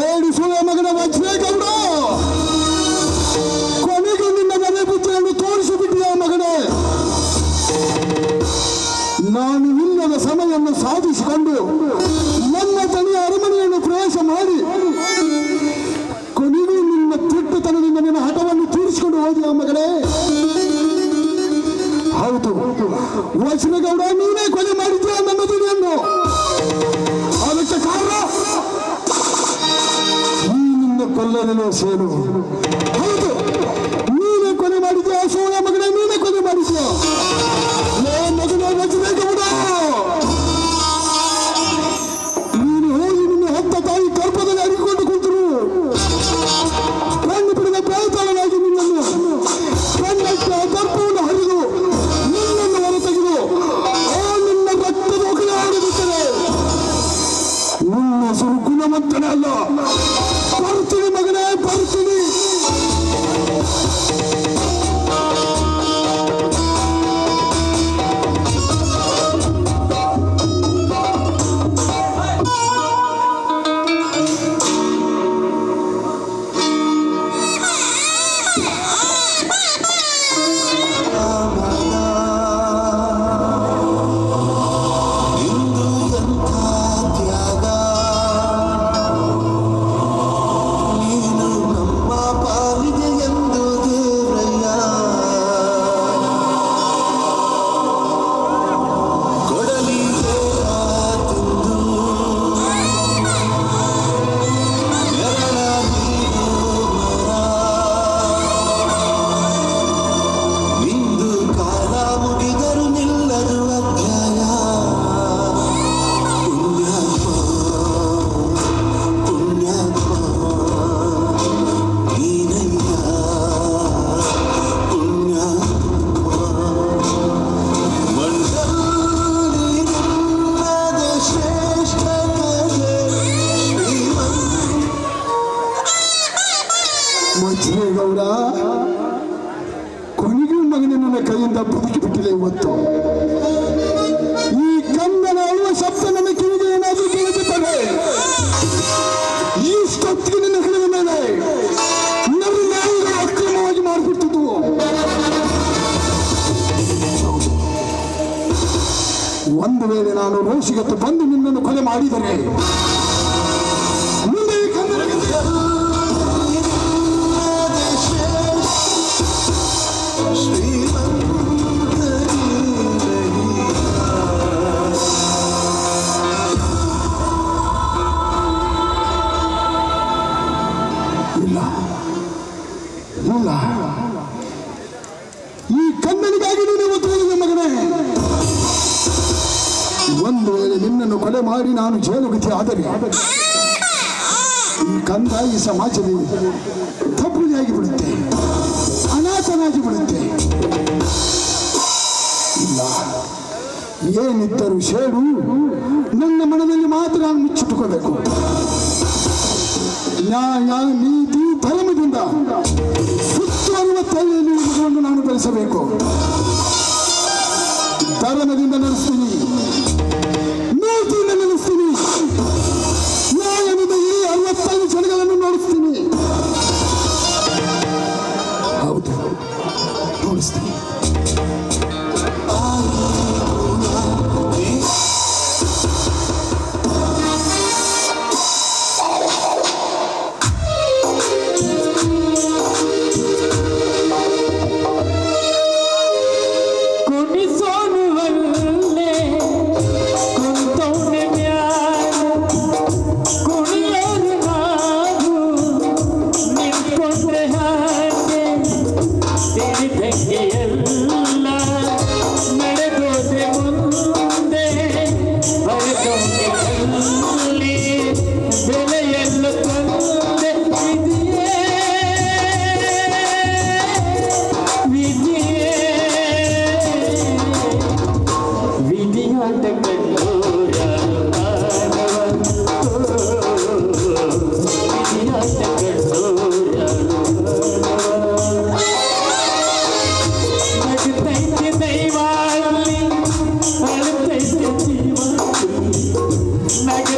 ಬೇಡಿಸುವ ಮಗನ ವಜ್ರೇಗೌಡ. ಕೊನೆಗೆ ನಿನ್ನ ಮನೆ ಪುತ್ರವನ್ನು ತೋರಿಸಿಬಿಟ್ಟಿಯ ಮಗನೇ. ನಾನು ಇಲ್ಲದ ಸಮಯವನ್ನು ಸಾಧಿಸಿಕೊಂಡು ನನ್ನ ತನಿಯ ಅರಮನೆಯನ್ನು ಪ್ರವೇಶ ಮಾಡಿ ಕೊನೆಗೂ ನಿನ್ನ ತಿಟ್ಟತನದಿಂದ ನನ್ನ ಹಠವನ್ನು ತೀರಿಸಿಕೊಂಡು ಹೋದಿಯ ಮಗಳೇ ಹೌದು, ವಜ್ರಗೌಡ, ನೀನೇ ಕೊಲೆ ಮಾಡಿದ್ಯಾ ನನ್ನ ದುಡಿಯನ್ನು ಎಲ್ಲರನ್ನೂ ಸೇರು ನನ್ನ ಕೈಯಿಂದ ಬದುಕಿ ಬಿಟ್ಟಿಲ್ಲ ಇವತ್ತು. ಈ ಕಂದನ ಅಳುವ ಶಬ್ದ ನನ್ನ ಕಿವಿಗೆ ಏನಾದರೂ ಕೇಳಿಬಿಟ್ಟರೆ ಇಷ್ಟೊತ್ತಿಗೆ ನಿನ್ನ ಹಿಡಿದ ಮೇಲೆ ನನ್ನ ನಾಯಿಗಳು ಅಕ್ರಮವಾಗಿ ಮಾಡಿಬಿಟ್ಟಿದ್ದು ಒಂದು ವೇಳೆ ನಾನು ರೋಷಿಗತ್ತು ಬಂದು ನಿನ್ನನ್ನು ಕೊಲೆ ಮಾಡಿದರೆ ಕೊಲೆ ಮಾಡಿ ನಾನು ಜೇಲುಗತಿ ಆದರೆ. ಈ ಕಂದ ಈ ಸಮಾಜದಲ್ಲಿ ತಪ್ಪುದಾಗಿ ಬಿಡುತ್ತೆ ಅನಾಥನಾಗಿ ಬಿಡುತ್ತೆ ಇಲ್ಲ. ಏನಿದ್ದರೂ ಶೇಡು ನನ್ನ ಮನದಲ್ಲಿ ಮಾತ್ರ ನಾನು ಮುಚ್ಚಿಟ್ಟುಕೊಳ್ಬೇಕು. ನ್ಯಾಯ, ನೀತಿ, ಧರ್ಮದಿಂದ ಸುತ್ತುವರಿವ ತಲೆಯಲ್ಲಿ ನಾನು ಬೆಳೆಸಬೇಕು ಧರ್ಮದಿಂದ ನಡೆಸ್ತೀನಿ. ನೋಡಿಸ್ತೀನಿ Make